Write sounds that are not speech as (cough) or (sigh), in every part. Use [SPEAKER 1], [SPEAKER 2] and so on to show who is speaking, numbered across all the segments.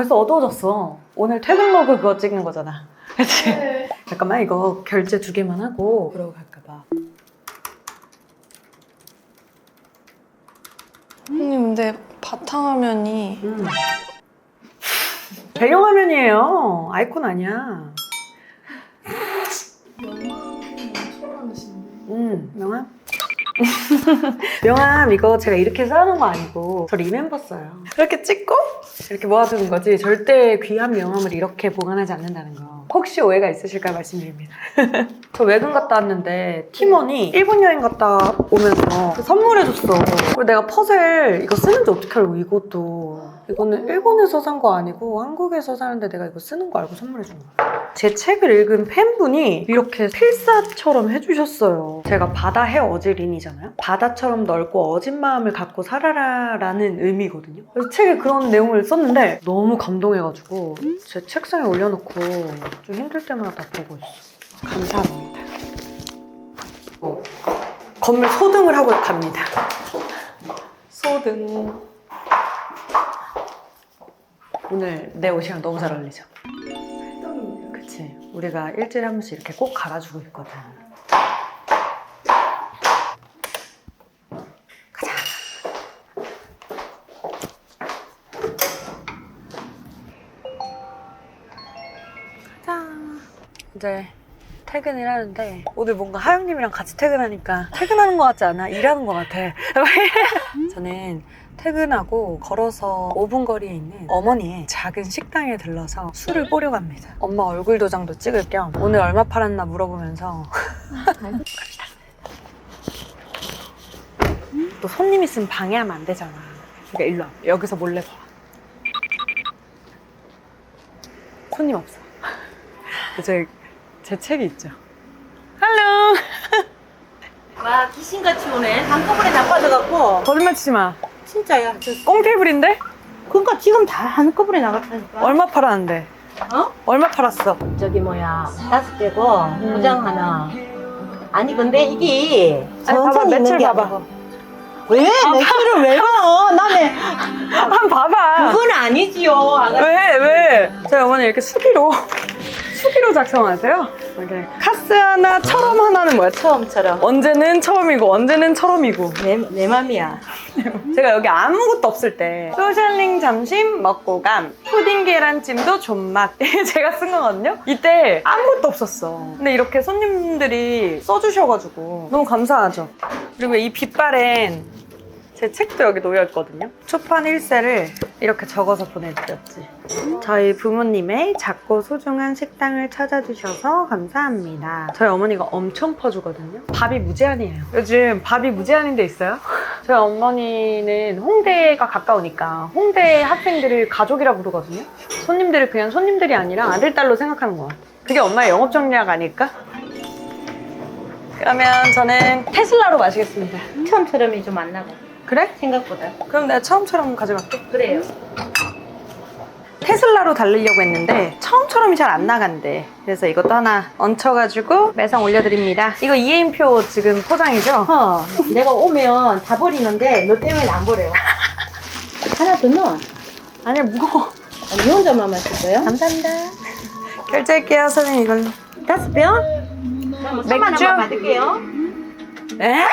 [SPEAKER 1] 벌써 어두워졌어. 오늘 퇴근 로그 그거 찍는 거잖아. (laughs) 그치? 잠깐만 이거 결제 두 개만 하고 그러고 갈까봐.
[SPEAKER 2] 형님 근데 바탕화면이
[SPEAKER 1] 음. 배경화면이에요. 아이콘 아니야. 음, 명함? (laughs) 명함 이거 제가 이렇게 써놓은 거 아니고 저 리멤버 써요. 이렇게 찍고 이렇게 모아두는 거지 절대 귀한 명함을 이렇게 보관하지 않는다는 거. 혹시 오해가 있으실까 말씀드립니다. (laughs) 저 외근 갔다 왔는데 팀원이 일본 여행 갔다 오면서 선물해줬어. 그리고 내가 퍼즐 이거 쓰는지 어떻게 알고 이것도 이거는 일본에서 산 거 아니고 한국에서 사는데 내가 이거 쓰는 거 알고 선물해 준 거야. 제 책을 읽은 팬분이 이렇게 필사처럼 해주셨어요. 제가 바다 해 어질인이잖아요. 바다처럼 넓고 어진 마음을 갖고 살아라 라는 의미거든요. 그래서 책에 그런 내용을 썼는데 너무 감동해가지고 제 책상에 올려놓고 좀 힘들 때마다 보고 있어. 감사합니다. 어, 건물 소등을 하고 갑니다.
[SPEAKER 2] 소등
[SPEAKER 1] 오늘 내 옷이랑 너무 잘 어울리죠? 그치. 우리가 일주일에 한 번씩 이렇게 꼭 갈아주고 있거든. 퇴근을 하는데 오늘 뭔가 하영님이랑 같이 퇴근하니까 퇴근하는 것 같지 않아? 일하는 것 같아. (laughs) 저는 퇴근하고 걸어서 5분 거리에 있는 어머니의 작은 식당에 들러서 술을 보려 갑니다. 엄마 얼굴 도장도 찍을 겸 오늘 얼마 팔았나 물어보면서. (laughs) 또 손님 있으면 방해하면 안 되잖아. 그러니까 일로 와. 여기서 몰래 봐. 손님 없어. (laughs) 제, 제 책이 있죠. 할로. (laughs)
[SPEAKER 3] 와 귀신같이 오네 한꺼번에 다 빠져갖고
[SPEAKER 1] 거짓말 치지 마.
[SPEAKER 3] 진짜야 저,
[SPEAKER 1] 꽁 테이블인데?
[SPEAKER 3] 그러니까 지금 다 한꺼번에 나갔다니까
[SPEAKER 1] 얼마 팔았는데?
[SPEAKER 3] 어?
[SPEAKER 1] 얼마 팔았어?
[SPEAKER 3] 저기 뭐야 다섯 개고 포장 하나 아니 근데 이게
[SPEAKER 1] 봐봐,
[SPEAKER 3] 천천히 있는 게
[SPEAKER 1] 봐봐.
[SPEAKER 3] 아니고 왜 매출을 왜 봐? 나는 (laughs)
[SPEAKER 1] 한 봐봐.
[SPEAKER 3] 그건 아니지요 아가씨.
[SPEAKER 1] 왜, 왜? 저희 어머니 이렇게 수기로, 수기로 작성하세요? 이렇게 카스 하나 처럼 하나는 뭐야?
[SPEAKER 3] 처음처럼
[SPEAKER 1] 언제는 처음이고, 언제는 처럼이고.
[SPEAKER 3] 내, 내 맘이야
[SPEAKER 1] 제가 여기 아무것도 없을 때, 소셜링 점심 먹고 감, 푸딩 계란찜도 존맛. (laughs) 제가 쓴 거거든요? 이때 아무것도 없었어. 근데 이렇게 손님들이 써주셔가지고 너무 감사하죠. 그리고 이 빗발엔 제 책도 여기 놓여있거든요. 초판 1세를 이렇게 적어서 보내드렸지. 저희 부모님의 작고 소중한 식당을 찾아주셔서 감사합니다. 저희 어머니가 엄청 퍼주거든요. 밥이 무제한이에요. 요즘 밥이 무제한인 데 있어요? (laughs) 저희 어머니는 홍대가 가까우니까 홍대 학생들을 가족이라 부르거든요. 손님들을 그냥 손님들이 아니라 아들, 딸로 생각하는 것 같아요. 그게 엄마의 영업 전략 아닐까? 그러면 저는 테슬라로 마시겠습니다.
[SPEAKER 3] 처음처럼이 좀 안 나가
[SPEAKER 1] 그래?
[SPEAKER 3] 생각보다
[SPEAKER 1] 그럼 내가 처음처럼 가져갈게.
[SPEAKER 3] 그래요
[SPEAKER 1] 테슬라로 달리려고 했는데 처음처럼이 잘 안 나간대. 그래서 이것도 하나 얹혀가지고 매상 올려드립니다. 이거 이행표 지금 포장이죠?
[SPEAKER 3] 어, 내가 오면 다 버리는데 너 때문에 안 버려요 하나 더 넣어
[SPEAKER 1] 아니 무거워.
[SPEAKER 3] 아니, 이 혼자만 마실 거예요?
[SPEAKER 1] 감사합니다. 결제할게요, 선생님 이걸로.
[SPEAKER 3] 다섯 병? 그럼 3만
[SPEAKER 1] 맥주?
[SPEAKER 3] 원만 받을게요
[SPEAKER 1] 에?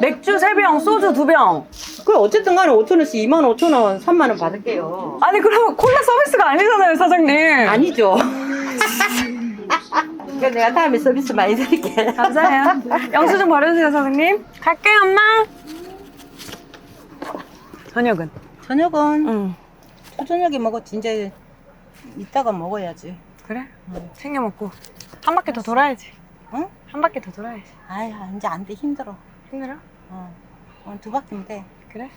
[SPEAKER 1] 맥주 3병, 소주 2병.
[SPEAKER 3] 그 어쨌든 간에 5천 원씩 2만 5천 원, 3만 원 받을게요.
[SPEAKER 1] 아니 그럼 콜라 서비스가 아니잖아요, 사장님.
[SPEAKER 3] 아니죠. (laughs) 그 내가 다음에 서비스 많이 드릴게요.
[SPEAKER 1] 감사해요. 영수증 버려주세요, 사장님. 갈게요, 엄마. 저녁은?
[SPEAKER 3] 저녁은
[SPEAKER 1] 응.
[SPEAKER 3] 초저녁에 먹었지. 이제 이따가 먹어야지.
[SPEAKER 1] 그래? 챙겨 먹고. 한 바퀴 더 돌아야지.
[SPEAKER 3] 응?
[SPEAKER 1] 한 바퀴 더 돌아야지.
[SPEAKER 3] 아유, 이제 안 돼. 힘들어.
[SPEAKER 1] 힘들어?
[SPEAKER 3] 어. 오늘 두 바퀴면 돼.
[SPEAKER 1] 그래?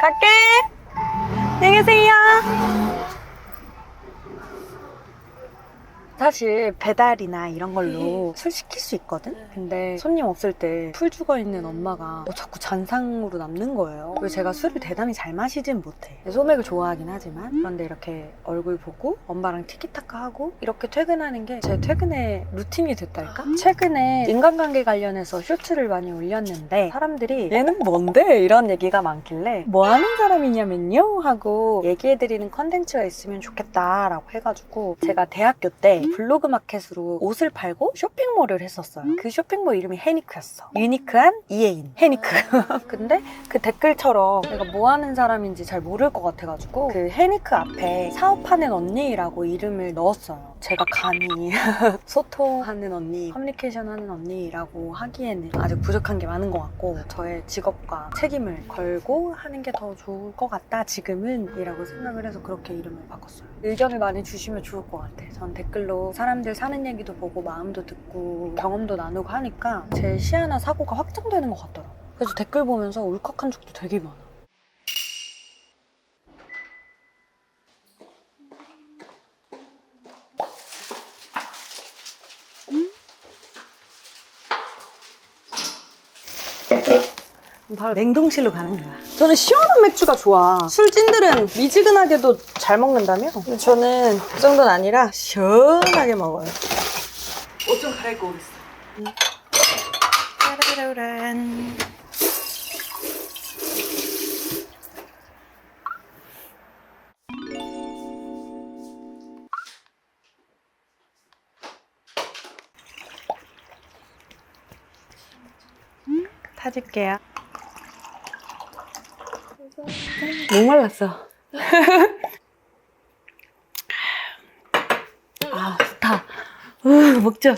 [SPEAKER 1] 갈게. 안녕히 계세요. 사실 배달이나 이런 걸로 술 시킬 수 있거든? 근데 손님 없을 때 풀 죽어 있는 엄마가 어, 자꾸 잔상으로 남는 거예요. 그리고 제가 술을 대단히 잘 마시진 못해. 소맥을 좋아하긴 하지만 그런데 이렇게 얼굴 보고 엄마랑 티키타카 하고 이렇게 퇴근하는 게 제 퇴근의 루틴이 됐달까? 최근에 인간관계 관련해서 쇼츠를 많이 올렸는데 사람들이 얘는 뭔데? 이런 얘기가 많길래 뭐 하는 사람이냐면요? 하고 얘기해드리는 컨텐츠가 있으면 좋겠다라고 해가지고 제가 대학교 때 블로그 마켓으로 옷을 팔고 쇼핑몰을 했었어요. 그 쇼핑몰 이름이 헤니크였어. 유니크한 이혜인 헤니크. (laughs) 근데 그 댓글처럼 내가 뭐 하는 사람인지 잘 모를 것 같아가지고 그 헤니크 앞에 사업하는 언니라고 이름을 넣었어요. 제가 감히 (laughs) 소통하는 언니, 커뮤니케이션 하는 언니라고 하기에는 아직 부족한 게 많은 것 같고 저의 직업과 책임을 걸고 하는 게 더 좋을 것 같다 지금은 이라고 생각을 해서 그렇게 이름을 바꿨어요. 의견을 많이 주시면 좋을 것 같아. 전 댓글로 사람들 사는 얘기도 보고 마음도 듣고 경험도 나누고 하니까 제 시야나 사고가 확장되는 것 같더라고요. 그래서 댓글 보면서 울컥한 적도 되게 많아. 바로 냉동실로 가는 거야. 저는 시원한 맥주가 좋아. 술진들은 미지근하게도 잘 먹는다며? 저는 그 정도는 아니라 시원하게 먹어요. 옷 좀 갈아입고 오겠어. 짜라라란. 타줄게요. 목말랐어. (laughs) 아, 좋다. 으, 먹자.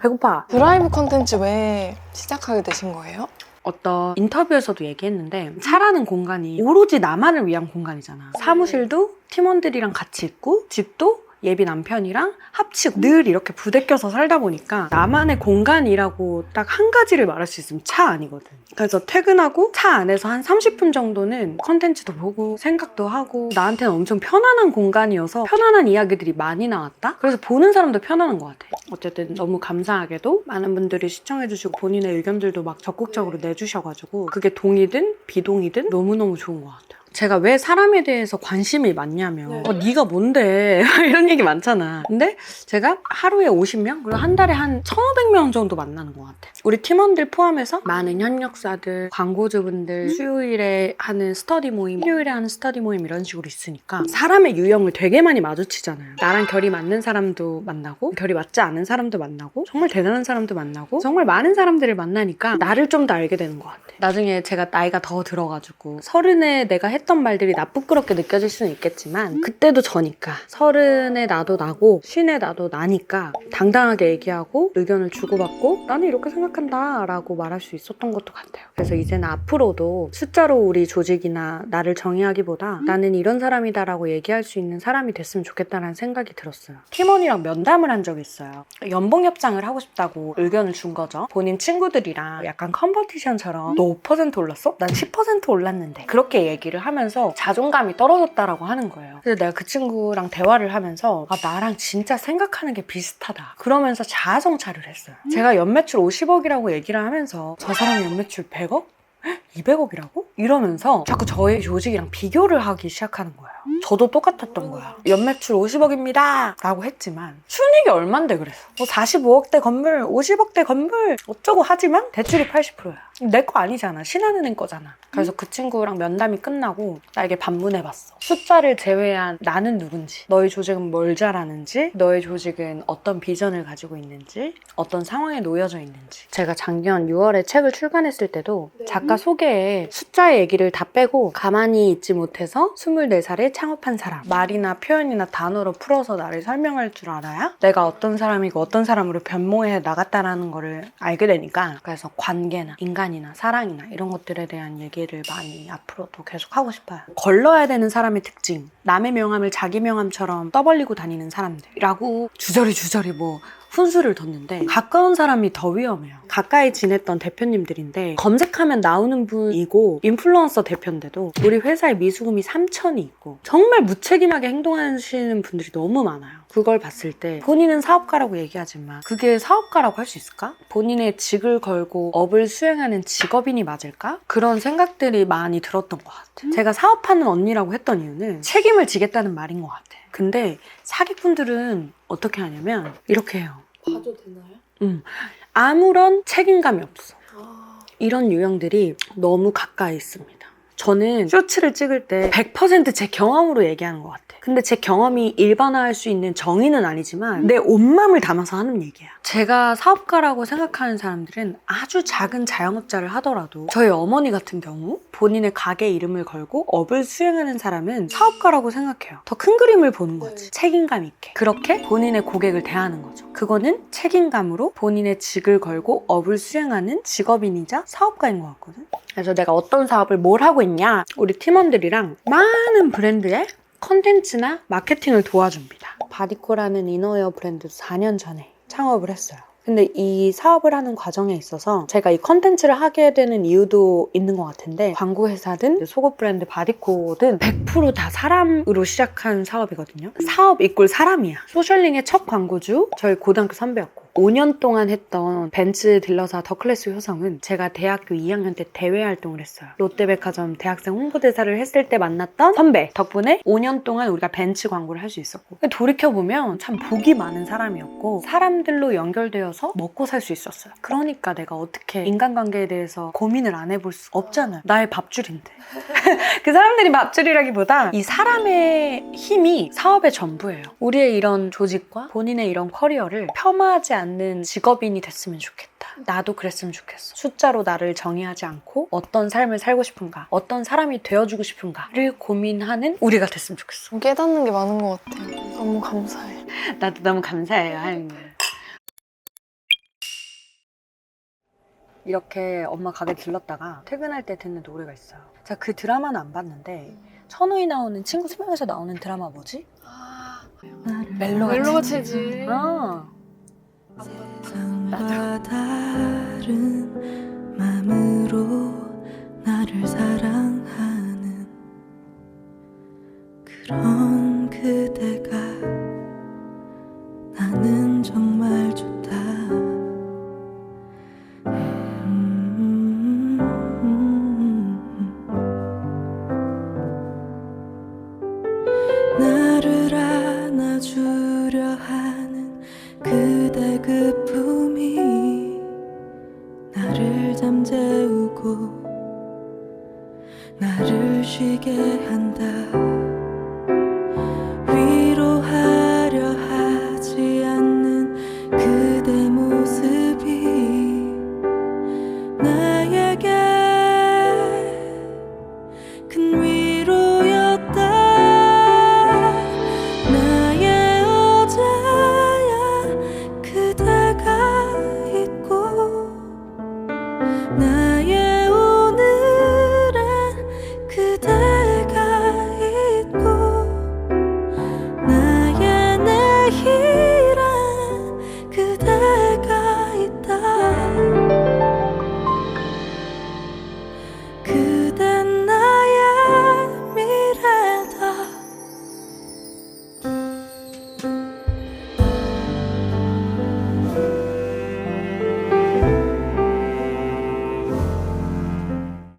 [SPEAKER 1] 배고파.
[SPEAKER 2] 드라이브 컨텐츠 왜 시작하게 되신 거예요?
[SPEAKER 1] 어떤 인터뷰에서도 얘기했는데 차라는 공간이 오로지 나만을 위한 공간이잖아. 사무실도 팀원들이랑 같이 있고 집도 예비 남편이랑 합치고 늘 이렇게 부대껴서 살다 보니까 나만의 공간이라고 딱 한 가지를 말할 수 있으면 차 아니거든. 그래서 퇴근하고 차 안에서 한 30분 정도는 컨텐츠도 보고 생각도 하고 나한테는 엄청 편안한 공간이어서 편안한 이야기들이 많이 나왔다? 그래서 보는 사람도 편안한 것 같아. 어쨌든 너무 감사하게도 많은 분들이 시청해주시고 본인의 의견들도 막 적극적으로 내주셔가지고 그게 동이든 비동이든 너무너무 좋은 것 같아요. 제가 왜 사람에 대해서 관심이 많냐면
[SPEAKER 2] 네.
[SPEAKER 1] 어, 네가 뭔데 (laughs) 이런 얘기 많잖아. 근데 제가 하루에 50명 그리고 한 달에 한 1,500명 정도 만나는 것 같아. 우리 팀원들 포함해서 많은 현역사들, 광고주분들 수요일에 하는 스터디 모임, 일요일에 하는 스터디 모임 이런 식으로 있으니까 사람의 유형을 되게 많이 마주치잖아요. 나랑 결이 맞는 사람도 만나고 결이 맞지 않은 사람도 만나고 정말 대단한 사람도 만나고 정말 많은 사람들을 만나니까 나를 좀 더 알게 되는 것 같아. 나중에 제가 나이가 더 들어가지고 서른에 내가 했던 말들이 나쁘끄럽게 느껴질 수는 있겠지만 그때도 저니까 서른에 나도 나고 쉰에 나도 나니까 당당하게 얘기하고 의견을 주고받고 나는 이렇게 생각한다 라고 말할 수 있었던 것도 같아요. 그래서 이제는 앞으로도 숫자로 우리 조직이나 나를 정의하기보다 나는 이런 사람이다 라고 얘기할 수 있는 사람이 됐으면 좋겠다는 생각이 들었어요. 팀원이랑 면담을 한 적이 있어요. 연봉 협상을 하고 싶다고 의견을 준 거죠. 본인 친구들이랑 약간 컴퍼티션처럼 너 5% 올랐어? 난 10% 올랐는데 그렇게 얘기를 하면 서 자존감이 떨어졌다라고 하는 거예요. 그래서 내가 그 친구랑 대화를 하면서 아 나랑 진짜 생각하는 게 비슷하다. 그러면서 자아성찰을 했어요. 제가 연매출 50억이라고 얘기를 하면서 저 사람이 연매출 100억? 200억이라고? 이러면서 자꾸 저의 조직이랑 비교를 하기 시작하는 거예요. 저도 똑같았던 거야. 연매출 50억입니다. 라고 했지만 순이익이 얼만데 그래서. 뭐 45억대 건물, 50억대 건물 어쩌고 하지만 대출이 80%야. 내 거 아니잖아. 신한은행 거잖아. 그래서 그 친구랑 면담이 끝나고 나에게 반문해봤어. 숫자를 제외한 나는 누군지, 너희 조직은 뭘 잘하는지, 너의 조직은 어떤 비전을 가지고 있는지, 어떤 상황에 놓여져 있는지. 제가 작년 6월에 책을 출간했을 때도 작가 소개 에 숫자 얘기를 다 빼고 가만히 있지 못해서 24살에 창업한 사람. 말이나 표현이나 단어로 풀어서 나를 설명할 줄 알아야 내가 어떤 사람이고 어떤 사람으로 변모해 나갔다라는 거를 알게 되니까 그래서 관계나 인간이나 사랑이나 이런 것들에 대한 얘기를 많이 앞으로도 계속 하고 싶어요. 걸러야 되는 사람의 특징. 남의 명함을 자기 명함처럼 떠벌리고 다니는 사람들이라고 주저리 주저리 뭐 훈수를 뒀는데 가까운 사람이 더 위험해요. 가까이 지냈던 대표님들인데 검색하면 나오는 분이고 인플루언서 대표인데도 우리 회사에 미수금이 3천이 있고 정말 무책임하게 행동하시는 분들이 너무 많아요. 그걸 봤을 때 본인은 사업가라고 얘기하지만 그게 사업가라고 할 수 있을까? 본인의 직을 걸고 업을 수행하는 직업인이 맞을까? 그런 생각들이 많이 들었던 것 같아. 제가 사업하는 언니라고 했던 이유는 책임을 지겠다는 말인 것 같아. 근데 사기꾼들은 어떻게 하냐면 이렇게 해요.
[SPEAKER 2] 봐도 되나요?
[SPEAKER 1] 아무런 책임감이 없어.
[SPEAKER 2] 아,
[SPEAKER 1] 이런 유형들이 너무 가까이 있습니다. 저는 쇼츠를 찍을 때 100%제 경험으로 얘기하는 것 같아. 근데 제 경험이 일반화할 수 있는 정의는 아니지만 내 온맘을 담아서 하는 얘기야. 제가 사업가라고 생각하는 사람들은 아주 작은 자영업자를 하더라도 저희 어머니 같은 경우 본인의 가게 이름을 걸고 업을 수행하는 사람은 사업가라고 생각해요. 더 큰 그림을 보는 거지.
[SPEAKER 2] 네.
[SPEAKER 1] 책임감 있게. 그렇게 본인의 고객을 대하는 거죠. 그거는 책임감으로 본인의 직을 걸고 업을 수행하는 직업인이자 사업가인 것 같거든. 그래서 내가 어떤 사업을 뭘 하고 있냐? 우리 팀원들이랑 많은 브랜드의 컨텐츠나 마케팅을 도와줍니다. 바디코라는 이너웨어 브랜드 4년 전에 창업을 했어요. 근데 이 사업을 하는 과정에 있어서 제가 이 컨텐츠를 하게 되는 이유도 있는 것 같은데 광고 회사든 속옷 브랜드 바디코든 100%다 사람으로 시작한 사업이거든요. 사업 이꼴 사람이야. 소셜링의 첫 광고주 저희 고등학교 선배였고 5년 동안 했던 벤츠 딜러사 더 클래스 효성은 제가 대학교 2학년 때 대외 활동을 했어요. 롯데백화점 대학생 홍보대사를 했을 때 만났던 선배 덕분에 5년 동안 우리가 벤츠 광고를 할 수 있었고 돌이켜보면 참 복이 많은 사람이었고 사람들로 연결되어서 먹고 살 수 있었어요. 그러니까 내가 어떻게 인간관계에 대해서 고민을 안 해볼 수 없잖아요. 나의 밥줄인데. (laughs) 그 사람들이 밥줄이라기보다 이 사람의 힘이 사업의 전부예요. 우리의 이런 조직과 본인의 이런 커리어를 폄하하지 않는 직업인이 됐으면 좋겠다. 나도 그랬으면 좋겠어. 숫자로 나를 정의하지 않고 어떤 삶을 살고 싶은가, 어떤 사람이 되어주고 싶은가를 고민하는 우리가 됐으면 좋겠어.
[SPEAKER 2] 깨닫는 게 많은 것 같아요. 너무 감사해. (laughs)
[SPEAKER 1] 나도 너무 감사해요, 하영님. 이렇게 엄마 가게 들렀다가 퇴근할 때 듣는 노래가 있어요. 제가 그 드라마는 안 봤는데 천우희 나오는 친구 세 명에서 나오는 드라마 뭐지?
[SPEAKER 2] 아,
[SPEAKER 1] 멜로
[SPEAKER 2] 멜로가 체지.
[SPEAKER 1] 아,
[SPEAKER 4] 세상과 다른 마음으로 나를 사랑